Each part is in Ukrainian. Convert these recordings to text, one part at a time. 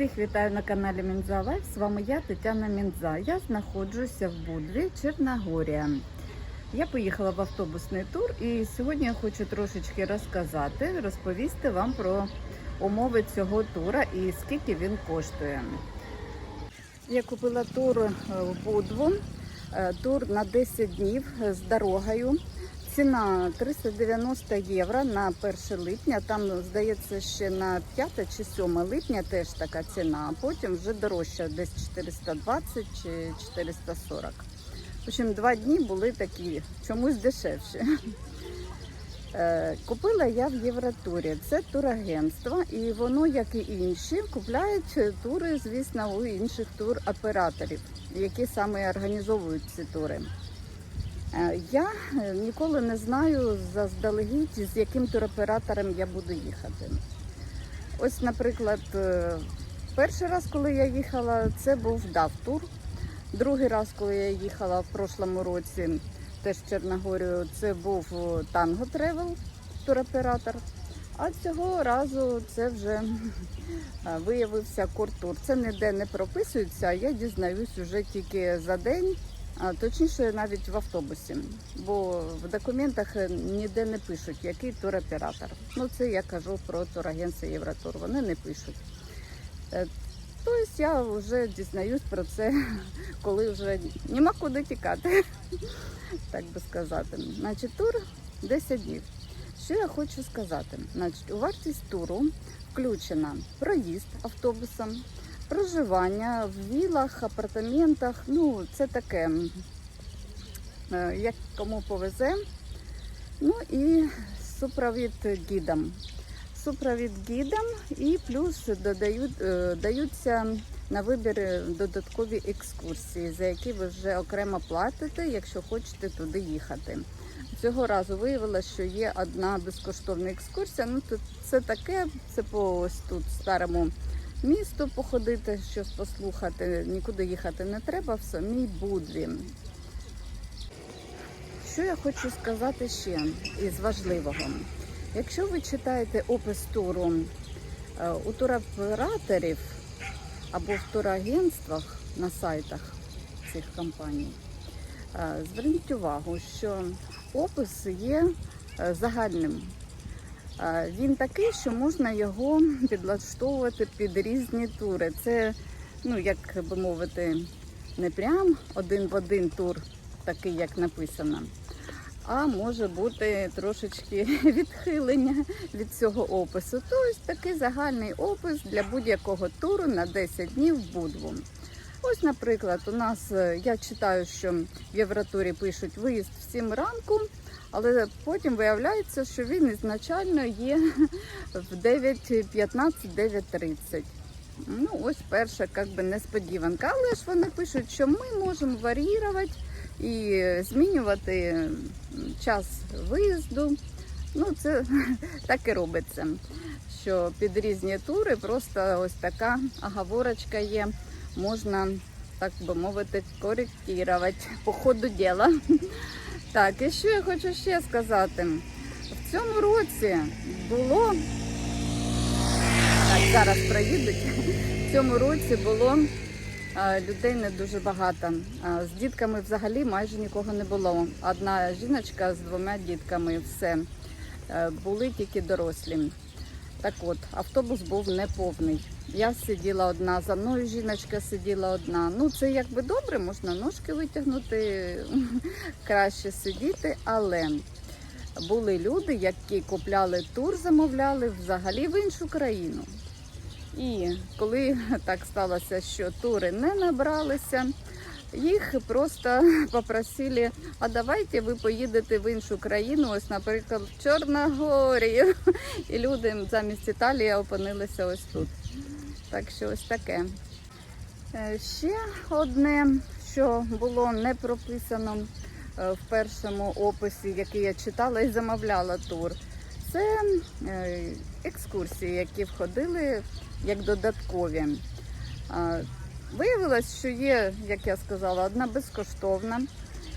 Всіх вітаю на каналі Мінза Лайф. З вами я, Тетяна Мінза. Я знаходжуся в Будві, Чорногорія. Я поїхала в автобусний тур і сьогодні я хочу трошечки розказати, розповісти вам про умови цього тура і скільки він коштує. Я купила тур е, в Будву, е, тур на 10 днів з дорогою. Ціна 390 євро на 1 липня. Там здається ще на 5 чи 7 липня теж така ціна, а потім вже дорожча, десь 420 чи 440. В общем, два дні були такі, чомусь дешевші. Е, Купила я в Євротурі. Це турагентство, і воно, як і інші, купляють тури, звісно, у інших туроператорів, які саме організовують ці тури. Е, Я е, ніколи не знаю заздалегідь, з яким туроператором я буду їхати. Ось, наприклад, е, перший раз, коли я їхала, це був DAF тур. Другий раз, коли я їхала в прошлому році, теж в Чорногорію, це був Tango Travel туроператор. А цього разу це вже виявився Куртур. Це ніде не прописується, а я дізнаюсь вже тільки за день. Точніше, навіть в автобусі, бо в документах е, ніде не пишуть, який туроператор. Ну це я кажу про турагентство Євротур. Вони не пишуть. Е, Тобто я вже дізнаюсь про це, коли вже нема куди тікати, так би сказати. Значить, тур 10 днів. Що я хочу сказати? Значить, у вартість туру включена проїзд автобусом, проживання в вілах, апартаментах. Ну, це таке, е, як кому повезе. Ну і супровід гідом. Супровід гідом і плюс додають, е, даються на вибір додаткові екскурсії, за які ви вже окремо платите, якщо хочете туди їхати. Цього разу виявилося, що є одна безкоштовна екскурсія. Ну, тут це таке, це по ось тут старому місту походити, щось послухати. Нікуди їхати не треба, в самій Будві. Що я хочу сказати ще із важливого? Якщо ви читаєте опис туру е, у туроператорів або в турагентствах на сайтах цих компаній, е, зверніть увагу, що опис є е, загальним. Він такий, що можна його підлаштовувати під різні тури. Це, ну як би мовити, не прям один в один тур, такий, як написано, а може бути трошечки відхилення від цього опису. Тобто такий загальний опис для будь-якого туру на 10 днів в Будву. Ось, наприклад, у нас е, я читаю, що в Євротурі пишуть виїзд в 7 ранку, але потім виявляється, що він ізначально є в 9.15-9.30. Ну, ось перша як би, несподіванка. Але ж вони пишуть, що ми можемо варіювати і змінювати час виїзду. Ну, це так і робиться. Що під різні тури просто ось така оговорочка є. Можна, так би мовити, коректувати по ходу діла. Так, і що я хочу ще сказати? В цьому році було. Так, зараз проїдуть. В цьому році було людей не дуже багато. З дітками взагалі майже нікого не було. Одна жіночка з двома дітками, все. Е, Були тільки дорослі. Так от, автобус був неповний. Я сиділа одна, за мною жіночка сиділа одна. Ну, це якби добре, можна ножки витягнути, краще сидіти, але були люди, які купляли тур, замовляли взагалі в іншу країну. І коли так сталося, що тури не набралися, їх просто попросили, а давайте ви поїдете в іншу країну, ось, наприклад, в Чорногорію. І люди замість Італії опинилися ось тут. Так що ось таке. Е, Ще одне, що було не прописано е, в першому описі, який я читала і замовляла тур, це е, екскурсії, які входили як додаткові. Виявилось, що є, як я сказала, одна безкоштовна.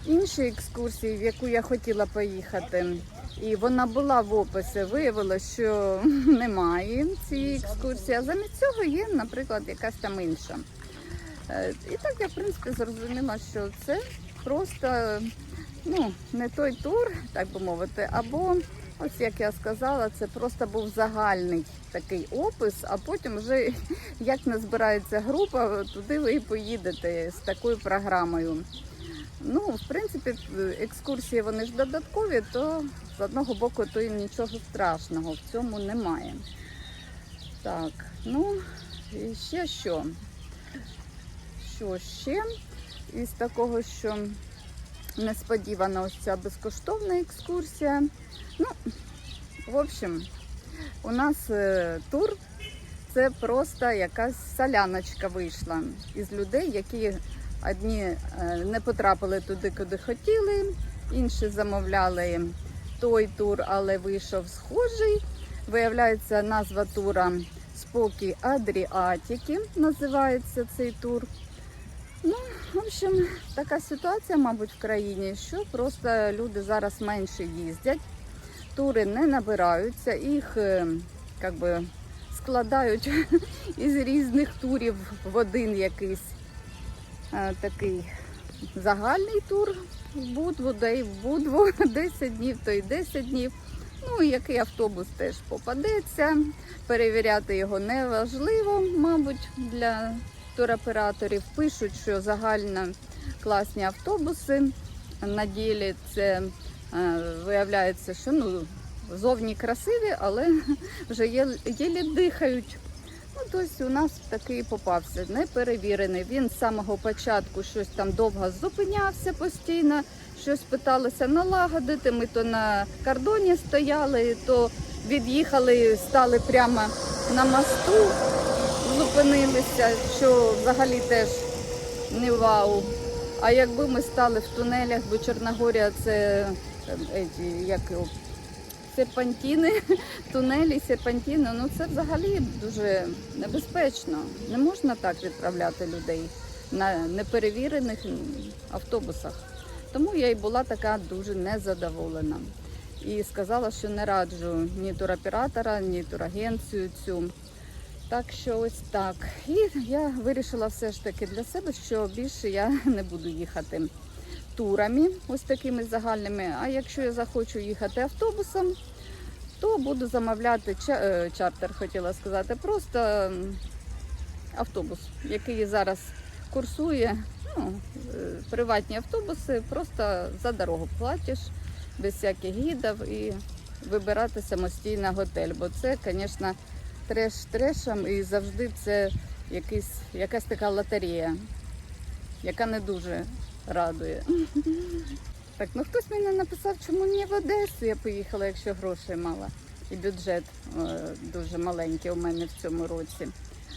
Інші екскурсії, в яку я хотіла поїхати, І вона була в описі. Виявилося, що немає цієї екскурсії, а замість цього є, наприклад, якась там інша. Е, І так я в принципі зрозуміла, що це просто ну, не той тур, так би мовити, або ось як я сказала, це просто був загальний такий опис, а потім вже як не збирається група, туди ви і поїдете з такою програмою. Ну, в принципі, екскурсії вони ж додаткові, то з одного боку, то і нічого страшного в цьому немає. Так, ну і ще що? Що ще? Із такого, що несподівана ось ця безкоштовна екскурсія. Ну, в общем, у нас е, тур це просто якась соляночка вийшла із людей, які одні е, не потрапили туди, куди хотіли, інші замовляли той тур, але вийшов схожий. Виявляється, назва тура Спокій Адріатики називається цей тур. Ну, в общем, така ситуація, мабуть, в країні, що просто люди зараз менше їздять, тури не набираються, їх е, как би, складають із різних турів в один якийсь такий загальний тур в Будву, де й в Будву 10 днів, то й 10 днів. Ну, який автобус теж попадеться. Перевіряти його не важливо, мабуть, для туроператорів. Пишуть, що загально класні автобуси. На ділі це е, виявляється, що ну, зовні красиві, але вже є, єлі дихають. Ну, тобто у нас такий попався, неперевірений. Він з самого початку щось там довго зупинявся постійно, щось питалося налагодити. Ми то на кордоні стояли, то від'їхали, стали прямо на мосту, зупинилися, що взагалі теж не вау. А якби ми стали в тунелях, бо Чорногорія це е, еті, як серпантіни, тунелі, серпантіни, ну це взагалі дуже небезпечно. Не можна так відправляти людей на неперевірених автобусах. Тому я і була така дуже незадоволена. І сказала, що не раджу ні туроператора, ні турагенцію цю. Так що ось так. І я вирішила все ж таки для себе, що більше я не буду їхати турами, ось такими загальними. А якщо я захочу їхати автобусом, то буду замовляти е, чартер, хотіла сказати, просто автобус, який зараз курсує. Ну, е, приватні автобуси, просто за дорогу платиш, без всяких гідів і вибирати самостійно готель. Бо це, звісно, треш трешем і завжди це якийсь, якась така лотерея, яка не дуже радує. Так, ну хтось мені написав, чому не в Одесу я поїхала, якщо грошей мала. І бюджет е, дуже маленький у мене в цьому році.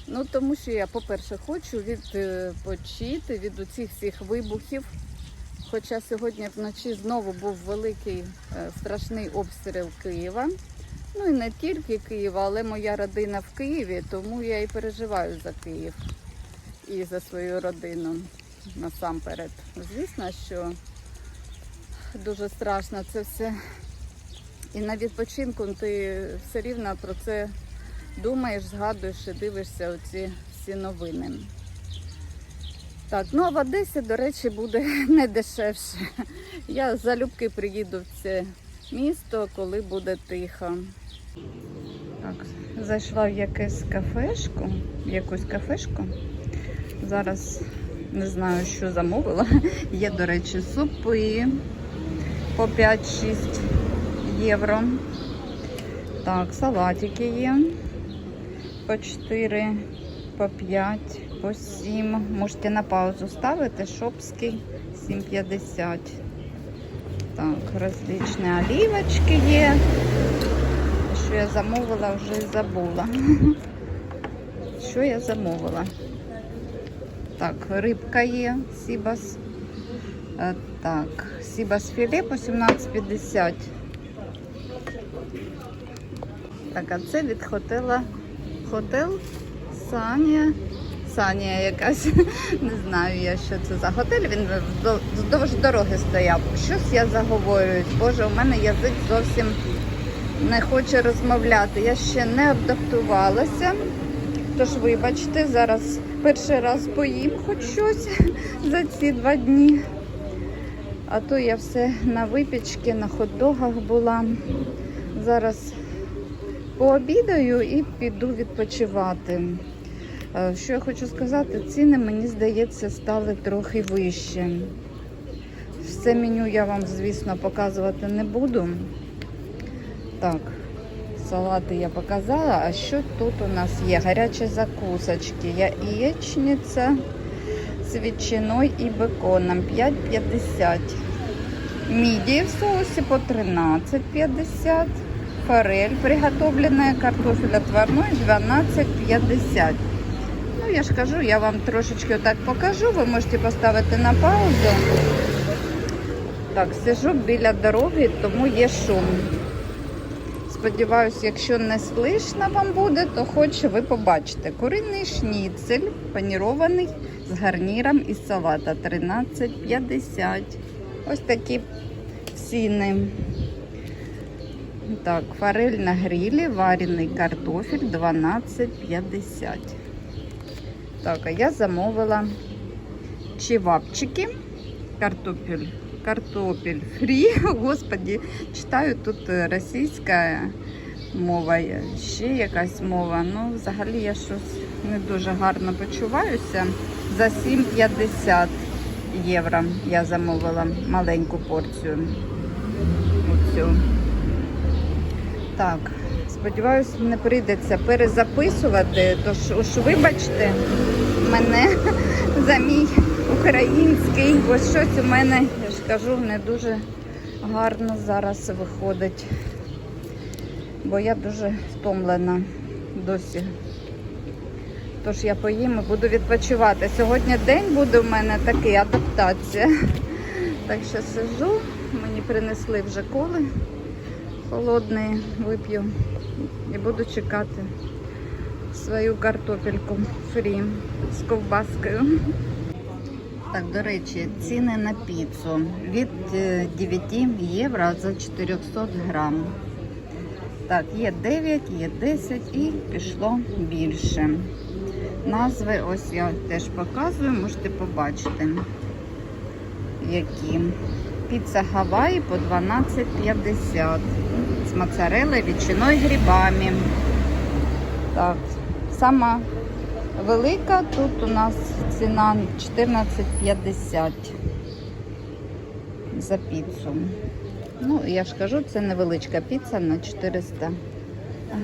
Ну тому що я, по-перше, хочу відпочити від усіх всіх вибухів. Хоча сьогодні вночі знову був великий е, страшний обстріл Києва. Ну і не тільки Києва, але моя родина в Києві, тому я і переживаю за Київ і за свою родину насамперед. Звісно, що дуже страшно це все. І на відпочинку ти все рівно про це думаєш, згадуєш і дивишся оці всі новини. Так, ну а в Одесі, до речі, буде не дешевше. Я залюбки приїду в це місто, коли буде тихо. Так, зайшла в якесь кафешку, в якусь кафешку. Зараз не знаю, що замовила. Є, до речі, супи по 5-6 євро. Так, салатики є по 4, по 5, по 7. Можете на паузу ставити. Шопський 7,50. Так, различні олівочки є. Що я замовила, вже забула. Що я замовила? Так, рибка є, сібас. Е, Так, сібас філе по 17,50. Так, а це від хотела Хотел Саня Танзанія якась. Не знаю я, що це за готель. Він вздовж дороги стояв. Щось я заговорююсь. Боже, у мене язик зовсім не хоче розмовляти. Я ще не адаптувалася. Тож, вибачте, зараз перший раз поїм хоч щось за ці два дні. А то я все на випічки, на хот-догах була. Зараз пообідаю і піду відпочивати. Е, Що я хочу сказати, ціни, мені здається, стали трохи вищі. Все меню я вам, звісно, показувати не буду. Так, салати я показала. А що тут у нас є? Гарячі закусочки. Яєчниця з ветчиною і беконом 5,50. Мідії в соусі по 13,50. Форель приготовленная, картофель отварной 12,50. Ну, я ж кажу, я вам трошечки отак покажу. Ви можете поставити на паузу. Так, сижу біля дороги, тому є шум. Сподіваюсь, якщо не слышно вам буде, то хоч ви побачите. Куриний шніцель панірований з гарніром із салата 13,50. Ось такі ціни. Так, форель на грилі, варений картофель 12,50. Так, а я замовила чевапчики, картофель, картопель фрі. Господі, читаю тут е, російська мова, ще якась мова. Ну, взагалі я щось не дуже гарно почуваюся. За 7,50 євро я замовила маленьку порцію. Оцю. Так, сподіваюсь, не прийдеться перезаписувати. Тож уж вибачте мене за мій український, бо щось у мене, я ж кажу, не дуже гарно зараз виходить. Бо я дуже втомлена досі. Тож я поїм і буду відпочивати. Сьогодні день буде у мене такий адаптація. Так що сижу, мені принесли вже коли холодний вип'ю і буду чекати свою картопельку фрі з ковбаскою. Так, до речі, ціни на піцу від е, 9 євро за 400 грам. Так, є 9, є 10 і пішло більше. Назви ось я теж показую, можете побачити, які. Піца Гаваї по 12,50 з моцареллою, ветчиною, грибами. Так, сама велика тут у нас ціна 14,50 за піцу. Ну, я ж кажу, це невеличка піца на 400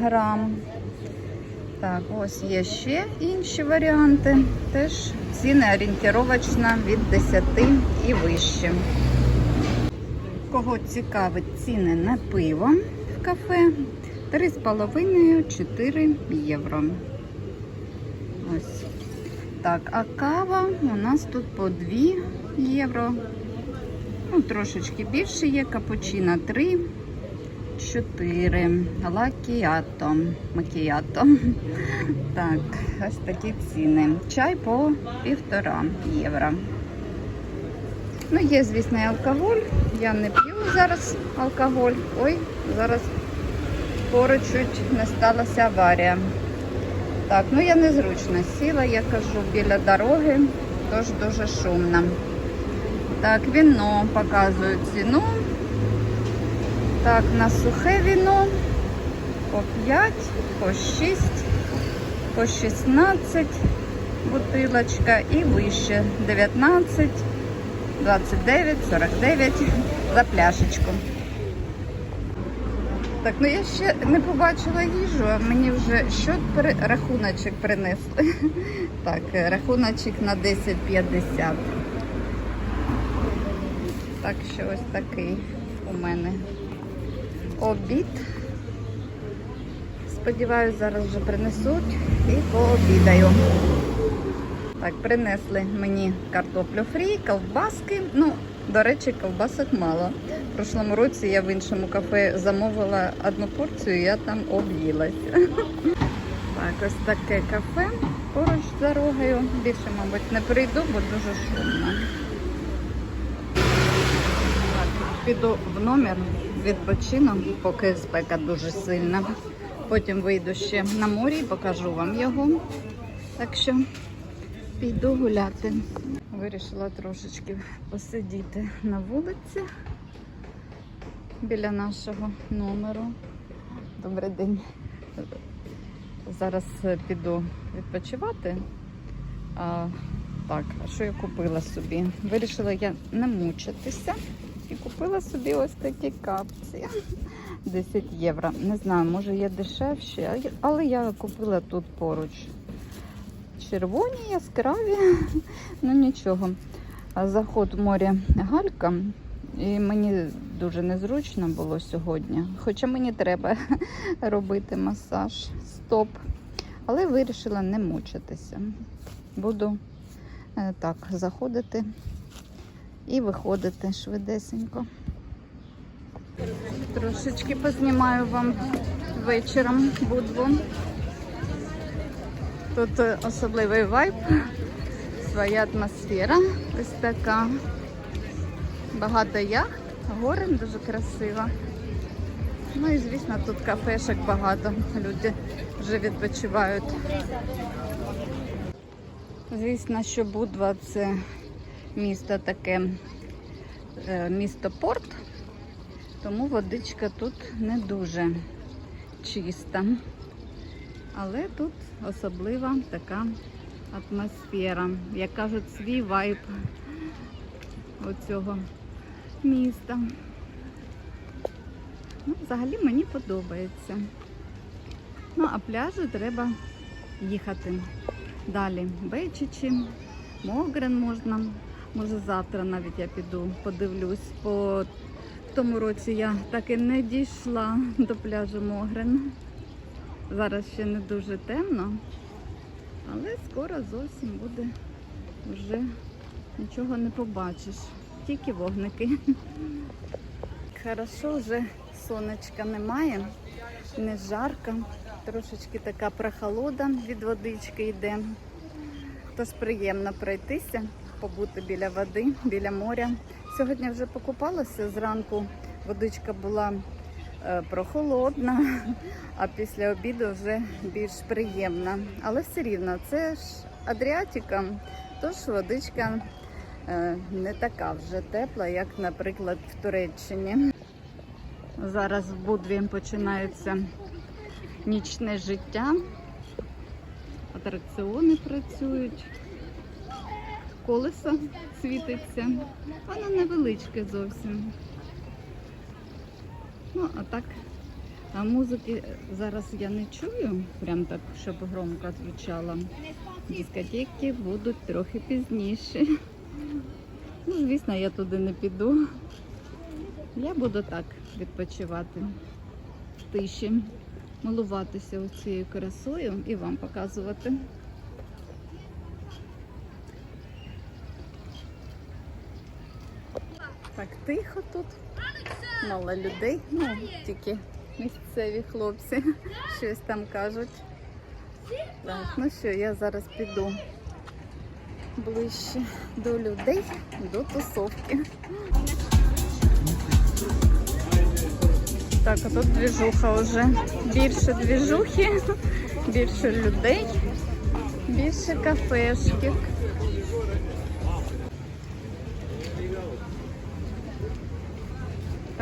грам. Так, ось є ще інші варіанти. Теж ціни орієнтировочно від 10 і вище. Кого цікавить ціни на пиво в кафе 3,5-4 євро. Так, а кава у нас тут по 2 євро. Ну, трошечки більше є. Капучино 3, 4. Лакіато. Макіато. Так, ось такі ціни. Чай по півтора євро. Ну, є, звісно, і алкоголь. Я не п'ю зараз алкоголь. Ой, зараз поруч не сталася аварія. Так, ну я незручно сіла, я кажу, біля дороги, тож дуже шумно. Так, віно показую ціну. Так, на сухе віно по 5, по 6, по 16 бутилочка і вище 19. 29, 49 за пляшечку. Так, ну я ще не побачила їжу, а мені вже що при... рахуночок принесли. Так, рахуночок на 10,50. Так що ось такий у мене обід. Сподіваюсь, зараз вже принесуть і пообідаю. Так, принесли мені картоплю фрі, ковбаски. Ну, до речі, ковбасок мало. В прошлому році я в іншому кафе замовила одну порцію, і я там об'їлася. Так, ось таке кафе поруч з дорогою. Більше, мабуть, не прийду, бо дуже шумно. Піду в номер, відпочину, поки спека дуже сильна. Потім вийду ще на морі і покажу вам його. Так що піду гуляти. Вирішила трошечки посидіти на вулиці біля нашого номеру. Добрий день. Зараз піду відпочивати. А, так, а що я купила собі? Вирішила я не мучитися і купила собі ось такі капці. 10 євро. Не знаю, може є дешевші, але я купила тут поруч. Червоні, яскраві, ну нічого. Заход в морі галька, і мені дуже незручно було сьогодні. Хоча мені треба робити масаж, стоп. Але вирішила не мучитися. Буду е, так заходити і виходити швидесенько. Трошечки познімаю вам вечором будву. Тут особливий вайб, своя атмосфера. Ось така. Багато яхт, гори дуже красиво. Ну і звісно, тут кафешок багато. Люди вже відпочивають. Звісно, що Будва це місто таке е, місто порт, тому водичка тут не дуже чиста. Але тут особлива така атмосфера, як кажуть, свій вайб оцього міста. Ну, взагалі мені подобається. Ну, а пляжу треба їхати. Далі Бечичі, Могрен можна. Може завтра навіть я піду, подивлюсь. По тому році я так і не дійшла до пляжу Могрен. Зараз ще не дуже темно, але скоро зовсім буде вже нічого не побачиш. Тільки вогники. Хорошо, вже сонечка немає, не жарко, трошечки така прохолода від водички йде. Тож приємно пройтися, побути біля води, біля моря. Сьогодні вже покупалася зранку, водичка була прохолодна, а після обіду вже більш приємна. Але все рівно це ж Адріатика, тож водичка е, не така вже тепла, як, наприклад, в Туреччині. Зараз в Будві починається нічне життя. Атракціони працюють, колесо світиться. Воно невеличке зовсім. Ну, а так, а музики зараз я не чую, прям так, щоб громко звучало. Дискотеки будуть трохи пізніше. Ну, звісно, я туди не піду. Я буду так відпочивати в тиші, милуватися цією красою і вам показувати. Так тихо тут, мало людей, ну тільки місцеві хлопці щось там кажуть. Так, ну що, я зараз піду ближче до людей, до тусовки. Так, а тут двіжуха вже. Більше двіжухи, більше людей, більше кафешків.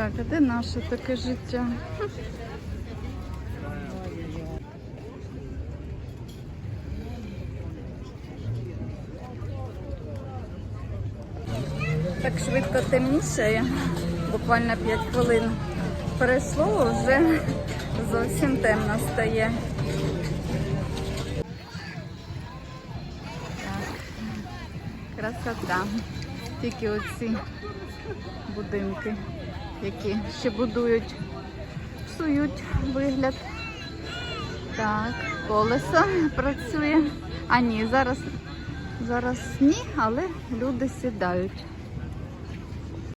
Так, а де наше таке життя? Так швидко темнішає, буквально 5 хвилин пройшло, вже зовсім темно стає. Так, красота. Тільки оці будинки, які ще будують, псують вигляд. Так, колесо працює. А ні, зараз, зараз ні, але люди сідають.